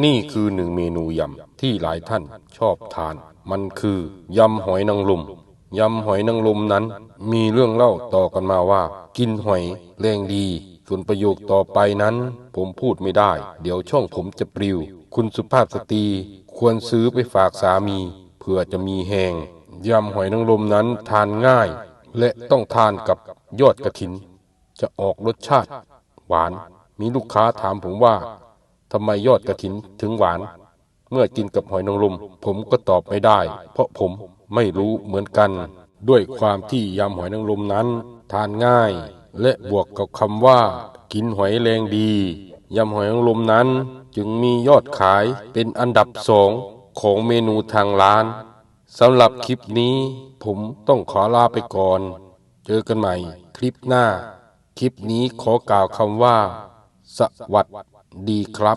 นี่คือหนึ่งเมนูยำที่หลายท่านชอบทาน มันคือยำหอยนางรมยำหอยนางรมนั้น มีเรื่องเล่าต่อกันมาว่า กินหอยแรงดี ส่วนประโยคต่อไปนั้น ผมพูดไม่ได้ เดี๋ยวช่องผมจะปลิว คุณสุภาพสตรีควรซื้อไปฝากสามีเพื่อจะมีแหงยำหอยนางรมนั้นทานง่าย และต้องทานกับยอดกระถิน จะออกรสชาติ หวาน มีลูกค้าถามผมว่า ทำไมยอดกระถินถึงหวาน เมื่อกินกับหอยนางรมผมก็ตอบไม่ได้ เพราะผมไม่รู้เหมือนกัน ด้วยความที่ยำหอยนางรมนั้น ทานง่าย และบวกกับคำว่า กินหอยแรงดียำหอยนางรมนั้นจึงมียอดขายเป็นอันดับสองของเมนูทางร้านสำหรับคลิปนี้ผมต้องขอลาไปก่อน เจอกันใหม่คลิปหน้า คลิปนี้ขอกล่าวคำว่า สวัสดี ดีครับ